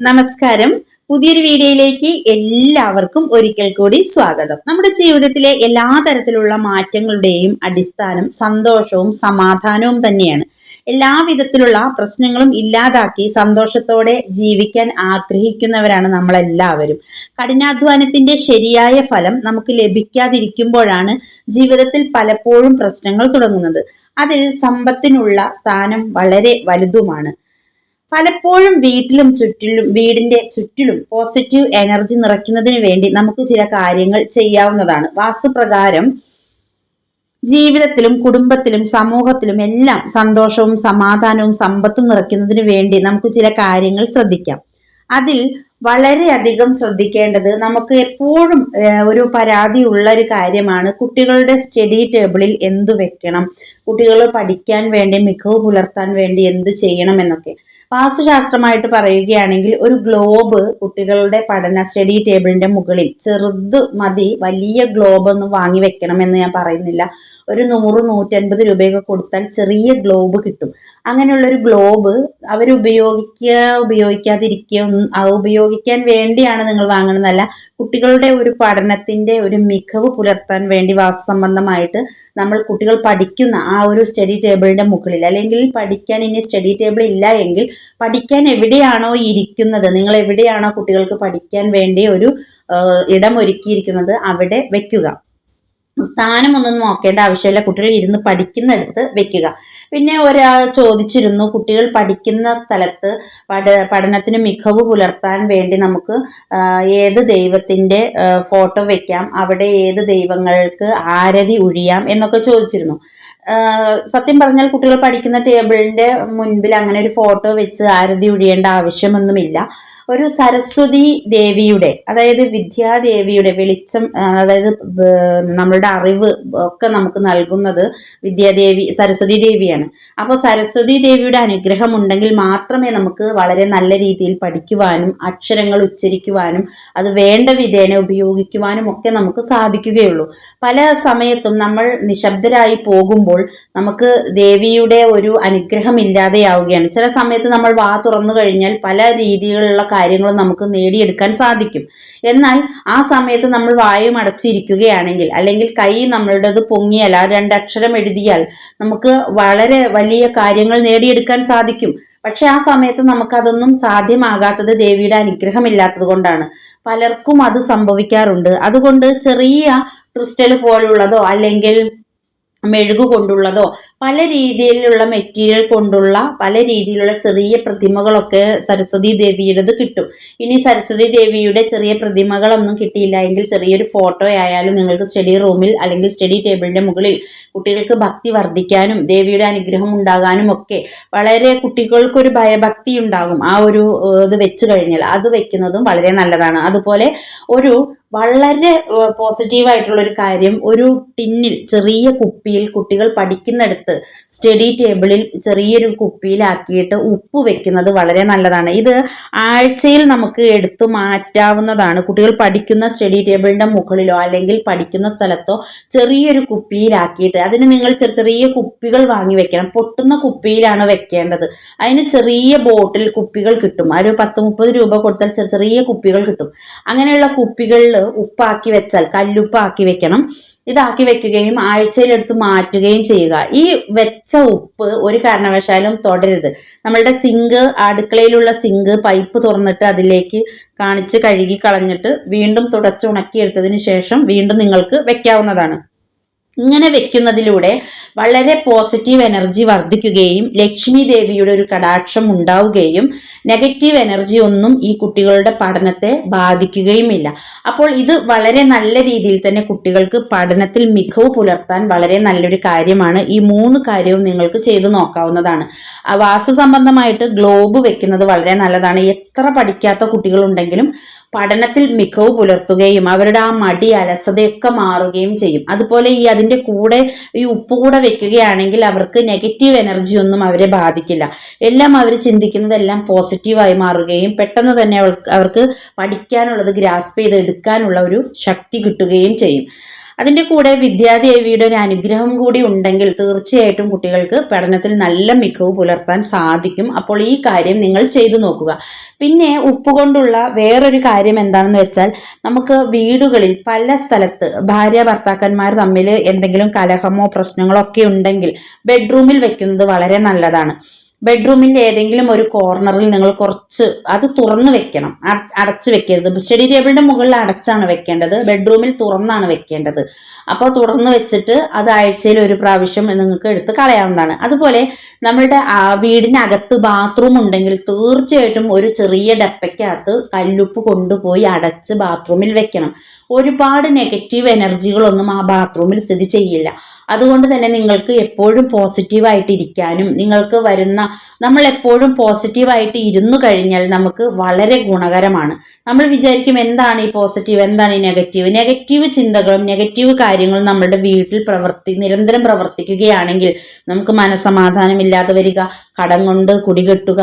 നമസ്കാരം. പുതിയൊരു വീഡിയോയിലേക്ക് എല്ലാവർക്കും ഒരിക്കൽ കൂടി സ്വാഗതം. നമ്മുടെ ജീവിതത്തിലെ എല്ലാ തരത്തിലുള്ള മാറ്റങ്ങളുടെയും അടിസ്ഥാനം സന്തോഷവും സമാധാനവും തന്നെയാണ്. എല്ലാ വിധത്തിലുള്ള പ്രശ്നങ്ങളും ഇല്ലാതാക്കി സന്തോഷത്തോടെ ജീവിക്കാൻ ആഗ്രഹിക്കുന്നവരാണ് നമ്മളെല്ലാവരും. കഠിനാധ്വാനത്തിന്റെ ശരിയായ ഫലം നമുക്ക് ലഭിക്കാതിരിക്കുമ്പോഴാണ് ജീവിതത്തിൽ പലപ്പോഴും പ്രശ്നങ്ങൾ തുടങ്ങുന്നത്. അതിൽ സമ്പത്തിനുള്ള സ്ഥാനം വളരെ വലുതുമാണ്. പലപ്പോഴും വീട്ടിലും ചുറ്റിലും വീടിന്റെ ചുറ്റിലും പോസിറ്റീവ് എനർജി നിറയ്ക്കുന്നതിന് വേണ്ടി നമുക്ക് ചില കാര്യങ്ങൾ ചെയ്യാവുന്നതാണ്. വാസ്തുപ്രകാരം ജീവിതത്തിലും കുടുംബത്തിലും സമൂഹത്തിലും എല്ലാം സന്തോഷവും സമാധാനവും സമ്പത്തും നിറയ്ക്കുന്നതിന് വേണ്ടി നമുക്ക് ചില കാര്യങ്ങൾ ശ്രദ്ധിക്കാം. അതിൽ വളരെയധികം ശ്രദ്ധിക്കേണ്ടത് നമുക്ക് എപ്പോഴും ഒരു പരാതി ഉള്ള ഒരു കാര്യമാണ് കുട്ടികളുടെ സ്റ്റഡി ടേബിളിൽ എന്ത് വെക്കണം കുട്ടികൾ പഠിക്കാൻ വേണ്ടി മികവ് പുലർത്താൻ വേണ്ടി എന്ത് ചെയ്യണം എന്നൊക്കെ. വാസ്തുശാസ്ത്രമായിട്ട് പറയുകയാണെങ്കിൽ ഒരു ഗ്ലോബ് കുട്ടികളുടെ പഠന സ്റ്റഡി ടേബിളിന്റെ മുകളിൽ ചെറുത് മതി വലിയ ഗ്ലോബ് ഒന്നും വാങ്ങി വെക്കണം എന്ന് ഞാൻ പറയുന്നില്ല. ഒരു നൂറ് നൂറ്റൻപത് രൂപയൊക്കെ കൊടുത്താൽ ചെറിയ ഗ്ലോബ് കിട്ടും. അങ്ങനെയുള്ളൊരു ഗ്ലോബ് അവർ ഉപയോഗിക്കുക ഉപയോഗിക്കാതിരിക്കുക ഉപയോഗിക്കാൻ വേണ്ടിയാണ് നിങ്ങൾ വാങ്ങുന്നതല്ല കുട്ടികളുടെ ഒരു പഠനത്തിന്റെ ഒരു മികവ് പുലർത്താൻ വേണ്ടി വാസസംബന്ധമായിട്ട് നമ്മൾ കുട്ടികൾ പഠിക്കുന്ന ആ ഒരു സ്റ്റഡി ടേബിളിന്റെ മുകളിൽ. അല്ലെങ്കിൽ പഠിക്കാൻ ഇനി സ്റ്റഡി ടേബിൾ ഇല്ല എങ്കിൽ പഠിക്കാൻ എവിടെയാണോ ഇരിക്കുന്നത് നിങ്ങൾ എവിടെയാണോ കുട്ടികൾക്ക് പഠിക്കാൻ വേണ്ടി ഒരു ഇടം ഒരുക്കിയിരിക്കുന്നത് അവിടെ വെക്കുക. സ്ഥാനമൊന്നും നോക്കേണ്ട ആവശ്യമില്ല. കുട്ടികൾ ഇരുന്ന് പഠിക്കുന്നിടത്ത് വെക്കുക. പിന്നെ ഒരാൾ ചോദിച്ചിരുന്നു കുട്ടികൾ പഠിക്കുന്ന സ്ഥലത്ത് പഠ പഠനത്തിന് മികവ് പുലർത്താൻ വേണ്ടി നമുക്ക് ഏത് ദൈവത്തിന്റെ ഫോട്ടോ വെക്കാം? അവിടെ ഏത് ദൈവങ്ങൾക്ക് ആരതി ഒഴിയാം എന്നൊക്കെ ചോദിച്ചിരുന്നു. സത്യം പറഞ്ഞാൽ കുട്ടികൾ പഠിക്കുന്ന ടേബിളിന്റെ മുൻപിൽ അങ്ങനെ ഒരു ഫോട്ടോ വെച്ച് ആരതി ഒഴിയേണ്ട ആവശ്യമൊന്നുമില്ല. ഒരു സരസ്വതി ദേവിയുടെ അതായത് വിദ്യാദേവിയുടെ വെളിച്ചം അതായത് നമ്മളുടെ അറിവ് ഒക്കെ നമുക്ക് നൽകുന്നത് വിദ്യാദേവി സരസ്വതി ദേവിയാണ്. അപ്പോൾ സരസ്വതി ദേവിയുടെ അനുഗ്രഹം ഉണ്ടെങ്കിൽ മാത്രമേ നമുക്ക് വളരെ നല്ല രീതിയിൽ പഠിക്കുവാനും അക്ഷരങ്ങൾ ഉച്ചരിക്കുവാനും അത് വേണ്ട വിധേന ഉപയോഗിക്കുവാനും ഒക്കെ നമുക്ക് സാധിക്കുകയുള്ളൂ. പല സമയത്തും നമ്മൾ നിശബ്ദരായി പോകുമ്പോൾ നമുക്ക് ദേവിയുടെ ഒരു അനുഗ്രഹം ഇല്ലാതെയാവുകയാണ്. ചില സമയത്ത് നമ്മൾ വാ തുറന്നു കഴിഞ്ഞാൽ പല രീതിയിലുള്ള കാര്യങ്ങളും നമുക്ക് നേടിയെടുക്കാൻ സാധിക്കും. എന്നാൽ ആ സമയത്ത് നമ്മൾ വായും അടച്ചിരിക്കുകയാണെങ്കിൽ അല്ലെങ്കിൽ കൈ നമ്മളുടേത് പൊങ്ങിയാൽ ആ രണ്ടക്ഷരം എഴുതിയാൽ നമുക്ക് വളരെ വലിയ കാര്യങ്ങൾ നേടിയെടുക്കാൻ സാധിക്കും. പക്ഷെ ആ സമയത്ത് നമുക്കതൊന്നും സാധ്യമാകാത്തത് ദേവിയുടെ അനുഗ്രഹമില്ലാത്തത് കൊണ്ടാണ്. പലർക്കും അത് സംഭവിക്കാറുണ്ട്. അതുകൊണ്ട് ചെറിയ ക്രിസ്റ്റൽ പോലുള്ളതോ അല്ലെങ്കിൽ മെഴുകു കൊണ്ടുള്ളതോ പല രീതിയിലുള്ള മെറ്റീരിയൽ കൊണ്ടുള്ള പല രീതിയിലുള്ള ചെറിയ പ്രതിമകളൊക്കെ സരസ്വതി ദേവിയുടേത് കിട്ടും. ഇനി സരസ്വതി ദേവിയുടെ ചെറിയ പ്രതിമകളൊന്നും കിട്ടിയില്ല എങ്കിൽ ചെറിയൊരു ഫോട്ടോ ആയാലും നിങ്ങൾക്ക് സ്റ്റഡി റൂമിൽ അല്ലെങ്കിൽ സ്റ്റഡി ടേബിളിന്റെ മുകളിൽ കുട്ടികൾക്ക് ഭക്തി വർദ്ധിക്കാനും ദേവിയുടെ അനുഗ്രഹം ഉണ്ടാകാനും ഒക്കെ വളരെ കുട്ടികൾക്കൊരു ഭയഭക്തി ഉണ്ടാകും ആ ഒരു ഇത് വെച്ച് കഴിഞ്ഞാൽ. അത് വെക്കുന്നതും വളരെ നല്ലതാണ്. അതുപോലെ ഒരു വളരെ പോസിറ്റീവായിട്ടുള്ള ഒരു കാര്യം ഒരു ടിന്നിൽ ചെറിയ കുപ്പിയിൽ കുട്ടികൾ പഠിക്കുന്നിടത്ത് സ്റ്റഡി ടേബിളിൽ ചെറിയൊരു കുപ്പിയിലാക്കിയിട്ട് ഉപ്പ് വെക്കുന്നത് വളരെ നല്ലതാണ്. ഇത് ആഴ്ചയിൽ നമുക്ക് എടുത്തു മാറ്റാവുന്നതാണ്. കുട്ടികൾ പഠിക്കുന്ന സ്റ്റഡി ടേബിളിന്റെ മുകളിലോ അല്ലെങ്കിൽ പഠിക്കുന്ന സ്ഥലത്തോ ചെറിയൊരു കുപ്പിയിലാക്കിയിട്ട് അതിന് നിങ്ങൾ ചെറിയ ചെറിയ കുപ്പികൾ വാങ്ങി വെക്കണം. പൊട്ടുന്ന കുപ്പിയിലാണ് വെക്കേണ്ടത്. അതിന് ചെറിയ ബോട്ടിൽ കുപ്പികൾ കിട്ടും. ഒരു പത്ത് മുപ്പത് രൂപ കൊടുത്താൽ ചെറിയ ചെറിയ കുപ്പികൾ കിട്ടും. അങ്ങനെയുള്ള കുപ്പികളിൽ ഉപ്പാക്കി വെച്ചാൽ കല്ലുപ്പാക്കി വെക്കണം. ഇതാക്കി വെക്കുകയും ആഴ്ചയിലെടുത്ത് മാറ്റുകയും ചെയ്യുക. ഈ വെച്ച ഉപ്പ് ഒരു കാരണവശാലും തുടരുത്. നമ്മളുടെ സിങ്ക് അടുക്കളയിലുള്ള സിങ്ക് പൈപ്പ് തുറന്നിട്ട് അതിലേക്ക് കാണിച്ച് കഴുകി കളഞ്ഞിട്ട് വീണ്ടും തുടച്ച് ഉണക്കിയെടുത്തതിന് ശേഷം വീണ്ടും നിങ്ങൾക്ക് വെക്കാവുന്നതാണ്. ഇങ്ങനെ വെക്കുന്നതിലൂടെ വളരെ പോസിറ്റീവ് എനർജി വർദ്ധിക്കുകയും ലക്ഷ്മി ദേവിയുടെ ഒരു കടാക്ഷം ഉണ്ടാവുകയും നെഗറ്റീവ് എനർജി ഒന്നും ഈ കുട്ടികളുടെ പഠനത്തെ ബാധിക്കുകയുമില്ല. അപ്പോൾ ഇത് വളരെ നല്ല രീതിയിൽ തന്നെ കുട്ടികൾക്ക് പഠനത്തിൽ മികവ് പുലർത്താൻ വളരെ നല്ലൊരു കാര്യമാണ്. ഈ മൂന്ന് കാര്യവും നിങ്ങൾക്ക് ചെയ്തു നോക്കാവുന്നതാണ്. വാസു സംബന്ധമായിട്ട് ഗ്ലോബ് വെക്കുന്നത് വളരെ നല്ലതാണ്. എത്ര പഠിക്കാത്ത കുട്ടികളുണ്ടെങ്കിലും പഠനത്തിൽ മികവ് പുലർത്തുകയും അവരുടെ ആ മടി അലസതയൊക്കെ മാറുകയും ചെയ്യും. അതുപോലെ ഈ അതിന്റെ കൂടെ ഈ ഉപ്പ് കൂടെ വെക്കുകയാണെങ്കിൽ അവർക്ക് നെഗറ്റീവ് എനർജി ഒന്നും അവരെ ബാധിക്കില്ല. എല്ലാം അവർ ചിന്തിക്കുന്നതെല്ലാം പോസിറ്റീവായി മാറുകയും പെട്ടെന്ന് തന്നെ അവർക്ക് പഠിക്കാനുള്ളത് ഗ്രാസ്പ് ചെയ്ത് എടുക്കാനുള്ള ഒരു ശക്തി കിട്ടുകയും ചെയ്യും. അതിന്റെ കൂടെ വിദ്യാദേവിയുടെ ഒരു അനുഗ്രഹം കൂടി ഉണ്ടെങ്കിൽ തീർച്ചയായിട്ടും കുട്ടികൾക്ക് പഠനത്തിൽ നല്ല മികവ് പുലർത്താൻ സാധിക്കും. അപ്പോൾ ഈ കാര്യം നിങ്ങൾ ചെയ്തു നോക്കുക. പിന്നെ ഉപ്പ് കൊണ്ടുള്ള വേറൊരു കാര്യം എന്താണെന്ന് വെച്ചാൽ നമുക്ക് വീടുകളിൽ പല സ്ഥലത്ത് ഭാര്യ ഭർത്താക്കന്മാർ തമ്മിൽ എന്തെങ്കിലും കലഹമോ പ്രശ്നങ്ങളോ ഒക്കെ ഉണ്ടെങ്കിൽ ബെഡ്റൂമിൽ വെക്കുന്നത് വളരെ നല്ലതാണ്. ബെഡ്റൂമിന്റെ ഏതെങ്കിലും ഒരു കോർണറിൽ നിങ്ങൾ കുറച്ച് അത് തുറന്ന് വെക്കണം. അടച്ച് വെക്കരുത്. സ്റ്റഡി ടേബിളിന്റെ മുകളിൽ അടച്ചാണ് വെക്കേണ്ടത്. ബെഡ്റൂമിൽ തുറന്നാണ് വെക്കേണ്ടത്. അപ്പോൾ തുറന്ന് വെച്ചിട്ട് അത് ആഴ്ചയിൽ ഒരു പ്രാവശ്യം നിങ്ങൾക്ക് എടുത്ത് കളയാവുന്നതാണ്. അതുപോലെ നമ്മളുടെ വീടിനകത്ത് ബാത്റൂം ഉണ്ടെങ്കിൽ തീർച്ചയായിട്ടും ഒരു ചെറിയ ഡപ്പയ്ക്കകത്ത് കല്ലുപ്പ് കൊണ്ടുപോയി അടച്ച് ബാത്റൂമിൽ വെക്കണം. ഒരുപാട് നെഗറ്റീവ് എനർജികളൊന്നും ആ ബാത്റൂമിൽ സ്ഥിതി ചെയ്യില്ല. അതുകൊണ്ട് തന്നെ നിങ്ങൾക്ക് എപ്പോഴും പോസിറ്റീവായിട്ടിരിക്കാനും നിങ്ങൾക്ക് വരുന്ന നമ്മൾ എപ്പോഴും പോസിറ്റീവായിട്ട് ഇരുന്നു കഴിഞ്ഞാൽ നമുക്ക് വളരെ ഗുണകരമാണ്. നമ്മൾ വിചാരിക്കും എന്താണ് ഈ പോസിറ്റീവ് എന്താണ് ഈ നെഗറ്റീവ് നെഗറ്റീവ് ചിന്തകളും നെഗറ്റീവ് കാര്യങ്ങളും നമ്മുടെ വീട്ടിൽ പ്രവർത്തി നിരന്തരം പ്രവർത്തിക്കുകയാണെങ്കിൽ നമുക്ക് മനസമാധാനമില്ലാതെ വരിക കടം കൊണ്ട് കുടികെട്ടുക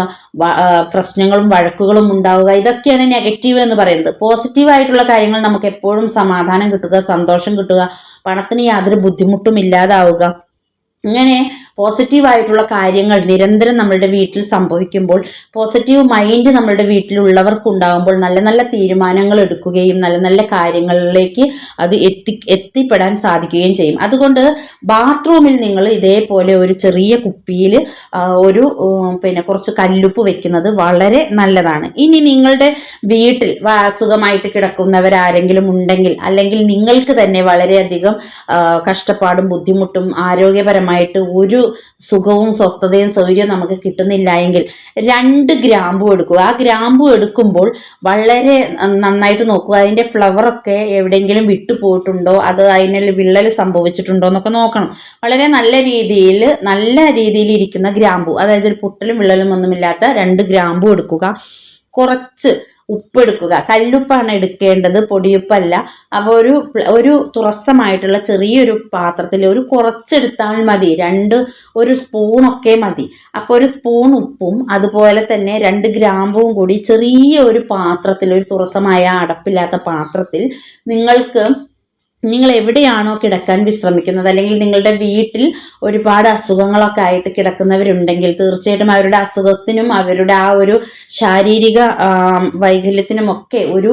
പ്രശ്നങ്ങളും വഴക്കുകളും ഉണ്ടാവുക ഇതൊക്കെയാണ് നെഗറ്റീവ് എന്ന് പറയുന്നത്. പോസിറ്റീവായിട്ടുള്ള കാര്യങ്ങൾ നമുക്ക് എപ്പോഴും സമാധാനം കിട്ടുക സന്തോഷം കിട്ടുക പണത്തിന് യാതൊരു ബുദ്ധിമുട്ടും ഇല്ലാതാവുക. ഇങ്ങനെ പോസിറ്റീവായിട്ടുള്ള കാര്യങ്ങൾ നിരന്തരം നമ്മളുടെ വീട്ടിൽ സംഭവിക്കുമ്പോൾ പോസിറ്റീവ് മൈൻഡ് നമ്മളുടെ വീട്ടിലുള്ളവർക്കുണ്ടാകുമ്പോൾ നല്ല നല്ല തീരുമാനങ്ങൾ എടുക്കുകയും നല്ല നല്ല കാര്യങ്ങളിലേക്ക് അത് എത്തി എത്തിപ്പെടാൻ സാധിക്കുകയും ചെയ്യും. അതുകൊണ്ട് ബാത്റൂമിൽ നിങ്ങൾ ഇതേപോലെ ഒരു ചെറിയ കുപ്പിയിൽ ഒരു പിന്നെ കുറച്ച് കല്ലുപ്പ് വെക്കുന്നത് വളരെ നല്ലതാണ്. ഇനി നിങ്ങളുടെ വീട്ടിൽ സുഖമായിട്ട് കിടക്കുന്നവരാരെങ്കിലും ഉണ്ടെങ്കിൽ അല്ലെങ്കിൽ നിങ്ങൾക്ക് തന്നെ വളരെയധികം കഷ്ടപ്പാടും ബുദ്ധിമുട്ടും ആരോഗ്യപരമായിട്ട് ഒരു സുഖവും സ്വസ്ഥതയും സൗകര്യവും നമുക്ക് കിട്ടുന്നില്ല എങ്കിൽ രണ്ട് ഗ്രാമ്പു എടുക്കുക. ആ ഗ്രാമ്പു എടുക്കുമ്പോൾ വളരെ നന്നായിട്ട് നോക്കുക. അതിന്റെ ഫ്ലവറൊക്കെ എവിടെയെങ്കിലും വിട്ടുപോയിട്ടുണ്ടോ അത് അതിനെ വിള്ളൽ സംഭവിച്ചിട്ടുണ്ടോ എന്നൊക്കെ നോക്കണം. വളരെ നല്ല രീതിയിൽ നല്ല രീതിയിൽ ഇരിക്കുന്ന ഗ്രാമ്പു. അതായത് ഒരു പൊട്ടലും വിള്ളലും ഒന്നുമില്ലാത്ത രണ്ട് ഗ്രാമ്പു എടുക്കുക. കുറച്ച് ഉപ്പെടുക്കുക. കല്ലുപ്പാണ് എടുക്കേണ്ടത് പൊടിയുപ്പല്ല. അപ്പോൾ ഒരു ഒരു തുറസ്സമായിട്ടുള്ള ചെറിയൊരു പാത്രത്തിൽ ഒരു കുറച്ചെടുത്താൽ മതി. രണ്ട് ഒരു സ്പൂണൊക്കെ മതി. അപ്പോൾ ഒരു സ്പൂൺ ഉപ്പും അതുപോലെ തന്നെ രണ്ട് ഗ്രാമ്പും കൂടി ചെറിയ ഒരു പാത്രത്തിൽ ഒരു തുറസ്സമായ അടപ്പില്ലാത്ത പാത്രത്തിൽ നിങ്ങൾക്ക് നിങ്ങൾ എവിടെയാണോ കിടക്കാൻ വിശ്രമിക്കുന്നത്? അല്ലെങ്കിൽ നിങ്ങളുടെ വീട്ടിൽ ഒരുപാട് അസുഖങ്ങളൊക്കെ ആയിട്ട് കിടക്കുന്നവരുണ്ടെങ്കിൽ തീർച്ചയായിട്ടും അവരുടെ അസുഖത്തിനും അവരുടെ ആ ഒരു ശാരീരിക വൈകല്യത്തിനും ഒക്കെ ഒരു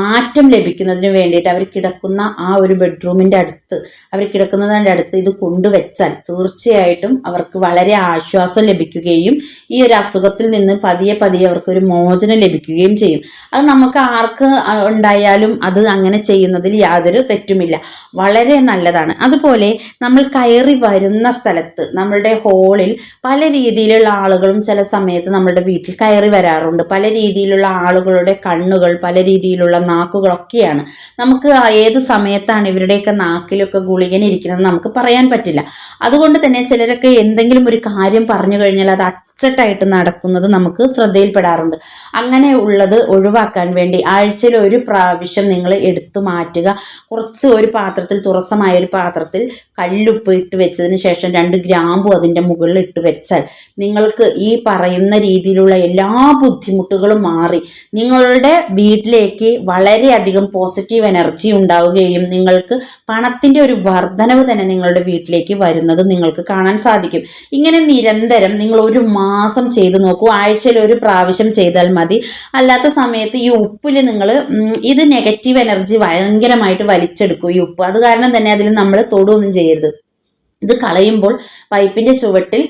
മാറ്റം ലഭിക്കുന്നതിന് വേണ്ടിയിട്ട് അവർ കിടക്കുന്ന ആ ഒരു ബെഡ്റൂമിന്റെ അടുത്ത് അവർ കിടക്കുന്നതിന്റെ അടുത്ത് ഇത് കൊണ്ടുവച്ചാൽ തീർച്ചയായിട്ടും അവർക്ക് വളരെ ആശ്വാസം ലഭിക്കുകയും ഈ ഒരു അസുഖത്തിൽ നിന്ന് പതിയെ പതിയെ അവർക്ക് ഒരു മോചനം ലഭിക്കുകയും ചെയ്യും. അത് നമുക്ക് ആർക്ക് ഉണ്ടായാലും അത് അങ്ങനെ ചെയ്യുന്നതിൽ യാതൊരു തെറ്റുമില്ല വളരെ നല്ലതാണ്. അതുപോലെ നമ്മൾ കയറി വരുന്ന സ്ഥലത്ത് നമ്മളുടെ ഹോളിൽ പല രീതിയിലുള്ള ആളുകളും ചില സമയത്ത് നമ്മുടെ വീട്ടിൽ കയറി വരാറുണ്ട്. പല രീതിയിലുള്ള ആളുകളുടെ കണ്ണുകൾ പല രീതിയിലുള്ള നാക്കുകളൊക്കെയാണ്. നമുക്ക് ഏത് സമയത്താണ് ഇവരുടെയൊക്കെ നാക്കിലൊക്കെ ഗുളികൻ ഇരിക്കുന്നത് നമുക്ക് പറയാൻ പറ്റില്ല. അതുകൊണ്ട് തന്നെ ചിലരൊക്കെ എന്തെങ്കിലും ഒരു കാര്യം പറഞ്ഞു കഴിഞ്ഞാൽ അത് അച്ചട്ടായിട്ട് നടക്കുന്നത് നമുക്ക് ശ്രദ്ധയിൽപ്പെടാറുണ്ട്. അങ്ങനെ ഉള്ളത് ഒഴിവാക്കാൻ വേണ്ടി ആഴ്ചയിൽ ഒരു പ്രാവശ്യം നിങ്ങൾ എടുത്തു മാറ്റുക. കുറച്ച് ഒരു പാത്രത്തിൽ തുറസമായ ഒരു പാത്രത്തിൽ കല്ലുപ്പ് ഇട്ട് വെച്ചതിന് ശേഷം രണ്ട് ഗ്രാമ്പു അതിന്റെ മുകളിൽ ഇട്ട് വെച്ചാൽ നിങ്ങൾക്ക് ഈ പറയുന്ന രീതിയിലുള്ള എല്ലാ ബുദ്ധിമുട്ടുകളും മാറി. നിങ്ങളുടെ വീട്ടിലേക്ക് വളരെയധികം പോസിറ്റീവ് എനർജി ഉണ്ടാവുകയും നിങ്ങൾക്ക് പണത്തിന്റെ ഒരു വർധനവ് തന്നെ നിങ്ങളുടെ വീട്ടിലേക്ക് വരുന്നത് നിങ്ങൾക്ക് കാണാൻ സാധിക്കും. ഇങ്ങനെ നിരന്തരം നിങ്ങൾ ഒരു മാസം ചെയ്ത് നോക്കൂ. ആഴ്ചയിൽ ഒരു പ്രാവശ്യം ചെയ്താൽ മതി. അല്ലാത്ത സമയത്ത് ഈ ഉപ്പിൽ നിങ്ങൾ ഇത് നെഗറ്റീവ് എനർജി ഭയങ്കരമായിട്ട് വലിച്ചെടുക്കും ഈ ഉപ്പ്. അത് കാരണം തന്നെ അതിൽ നമ്മൾ തൊടുകയൊന്നും ചെയ്യരുത്. ഇത് കളയുമ്പോൾ പൈപ്പിന്റെ ചുവട്ടിൽ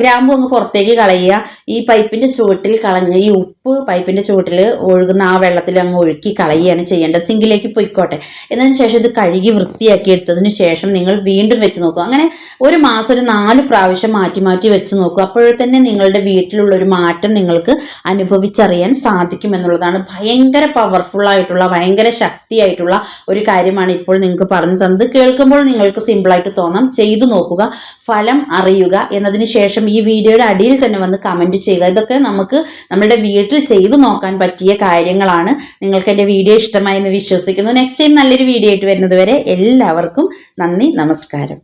ഗ്രാമ്പു അങ്ങ് പുറത്തേക്ക് കളയുക. ഈ പൈപ്പിന്റെ ചുവട്ടിൽ കളഞ്ഞ് ഈ ഉപ്പ് പൈപ്പിന്റെ ചുവട്ടിൽ ഒഴുകുന്ന ആ വെള്ളത്തിൽ അങ്ങ് ഒഴുക്കി കളയുകയാണ് ചെയ്യേണ്ടത്. സിങ്കിലേക്ക് പൊയ്ക്കോട്ടെ. എന്നതിന് ശേഷം ഇത് കഴുകി വൃത്തിയാക്കി എടുത്തതിന് ശേഷം നിങ്ങൾ വീണ്ടും വെച്ച് നോക്കുക. അങ്ങനെ ഒരു മാസം ഒരു നാല് പ്രാവശ്യം മാറ്റി മാറ്റി വെച്ച് നോക്കുക. അപ്പോഴത്തന്നെ നിങ്ങളുടെ വീട്ടിലുള്ള ഒരു മാറ്റം നിങ്ങൾക്ക് അനുഭവിച്ചറിയാൻ സാധിക്കും എന്നുള്ളതാണ് ഭയങ്കര പവർഫുൾ ആയിട്ടുള്ള ഭയങ്കര ശക്തിയായിട്ടുള്ള ഒരു കാര്യമാണ് ഇപ്പോൾ നിങ്ങൾക്ക് പറഞ്ഞു തന്നത്. കേൾക്കുമ്പോൾ നിങ്ങൾക്ക് സിമ്പിളായിട്ട് തോന്നാം. ചെയ്തു ചെയ്തു നോക്കുക ഫലം അറിയുക എന്നതിന് ശേഷം ഈ വീഡിയോയുടെ അടിയിൽ തന്നെ വന്ന് കമന്റ് ചെയ്യുക. ഇതൊക്കെ നമുക്ക് നമ്മുടെ വീട്ടിൽ ചെയ്തു നോക്കാൻ പറ്റിയ കാര്യങ്ങളാണ്. നിങ്ങൾക്ക് എന്റെ വീഡിയോ ഇഷ്ടമായി എന്ന് വിശ്വസിക്കുന്നു. നെക്സ്റ്റ് ടൈം നല്ലൊരു വീഡിയോ ആയിട്ട് വരുന്നത് വരെ എല്ലാവർക്കും നന്ദി നമസ്കാരം.